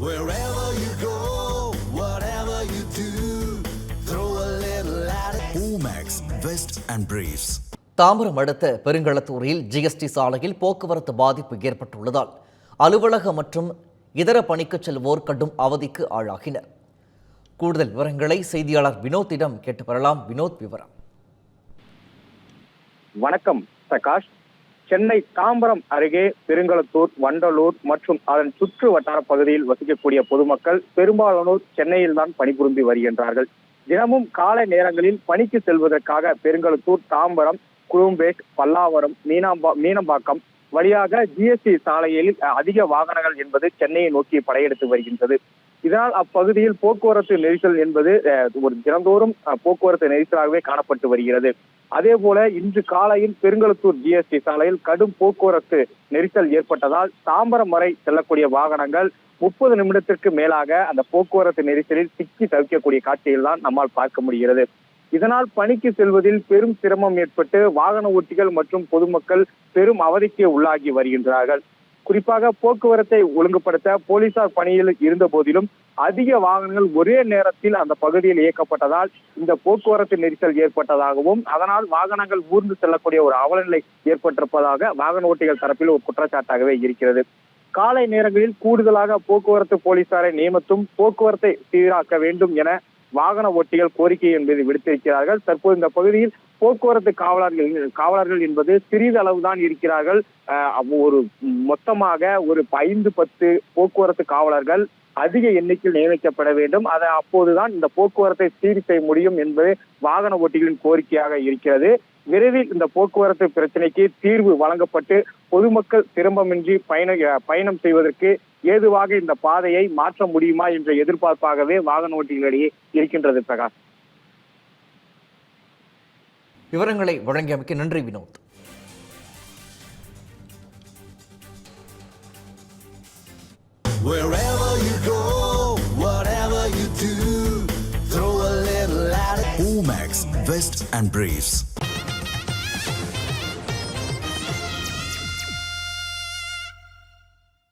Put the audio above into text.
Wherever you go, whatever you do, throw a little at it. Omax, Vest and Briefs. Tambaram அடுத்த பெருங்களத்தூரில் GST சாலையில் போக்குவரத்து பாதிப்பு ஏற்பட்டுள்ளதால் அலுவலக மற்றும் இதர பணிக்கு செல்வோர் கடும் அவதிக்கு ஆளாகினர் கூடுதல் விவரங்களை செய்தியாளர் வினோத்திடம் கேட்டு பெறலாம் வினோத் விவரம் வணக்கம் பிரகாஷ் சென்னை தாம்பரம் அருகே பெருங்களத்தூர் வண்டலூர் மற்றும் அதன் சுற்று வட்டார பகுதியில் வசிக்கக்கூடிய பொதுமக்கள் பெரும்பாலானோர் சென்னையில் தான் பணிபுரிந்து வருகின்றார்கள். தினமும் காலை நேரங்களில் பணிக்கு செல்வதற்காக பெருங்களத்தூர் தாம்பரம் குழும்பேட் பல்லாவரம் மீனாம்பா மீனம்பாக்கம் வழியாக ஜிஎஸ்டி சாலையில் அஹ், அதிக வாகனங்கள் என்பது சென்னையை நோக்கி படையெடுத்து வருகின்றது. இதனால் அப்பகுதியில் போக்குவரத்து நெரிசல் என்பது அஹ், ஒரு தினந்தோறும் அஹ், போக்குவரத்து நெரிசலாகவே காணப்பட்டு வருகிறது. அதே போல இன்று காலையில் பெருங்களத்தூர் ஜிஎஸ்டி சாலையில் கடும் போக்குவரத்து நெரிசல் ஏற்பட்டதால் தாம்பரம் வரை செல்லக்கூடிய வாகனங்கள் முப்பது நிமிடத்திற்கு மேலாக அந்த போக்குவரத்து நெரிசலில் சிக்கி தவிக்கக்கூடிய காட்சியில் தான் நம்மால் பார்க்க முடிகிறது. இதனால் பணிக்கு செல்வதில் பெரும் சிரமம் ஏற்பட்டு வாகன ஓட்டிகள் மற்றும் பொதுமக்கள் பெரும் அவதிக்கு உள்ளாகி வருகின்றார்கள். குறிப்பாக போக்குவரத்தை ஒழுங்குபடுத்த போலீசார் பணியில் இருந்த போதிலும் அதிக வாகனங்கள் ஒரே நேரத்தில் அந்த பகுதியில் இயக்கப்பட்டதால் இந்த போக்குவரத்து நெரிசல் ஏற்பட்டதாகவும் அதனால் வாகனங்கள் ஊர்ந்து செல்லக்கூடிய ஒரு அவலநிலை ஏற்பட்டிருப்பதாக வாகன ஓட்டிகள் தரப்பில் ஒரு குற்றச்சாட்டாகவே இருக்கிறது. காலை நேரங்களில் கூடுதலாக போக்குவரத்து போலீசாரை நியமித்தும் போக்குவரத்தை சீராக்க வேண்டும் என வாகன ஓட்டிகள் கோரிக்கை என்பதை விடுத்திருக்கிறார்கள். தற்போது இந்த பகுதியில் போக்குவரத்து காவலர்கள் காவலர்கள் என்பது சிறிது அளவுதான் இருக்கிறார்கள். அஹ் ஒரு மொத்தமாக ஒரு ஐந்து பத்து போக்குவரத்து காவலர்கள் அதிக எண்ணிக்கையில் நியமிக்கப்பட வேண்டும். அதை அப்போதுதான் இந்த போக்குவரத்தை சீர் செய்ய முடியும் என்பது வாகன ஓட்டிகளின் கோரிக்கையாக இருக்கிறது. விரைவில் இந்த போக்குவரத்து பிரச்சனைக்கு தீர்வு வழங்கப்பட்டு பொதுமக்கள் சிரமமின்றி பயண பயணம் செய்வதற்கு ஏதுவாக இந்த பாதையை மாற்ற முடியுமா என்ற எதிர்பார்ப்பாகவே வாகன ஓட்டிகளிடையே இருக்கின்றது பிரகாஷ். விவரங்களை வழங்கியமைக்கு நன்றி Vinod Wherever you go, whatever you do, throw a little at it. Omax, Vest and Briefs.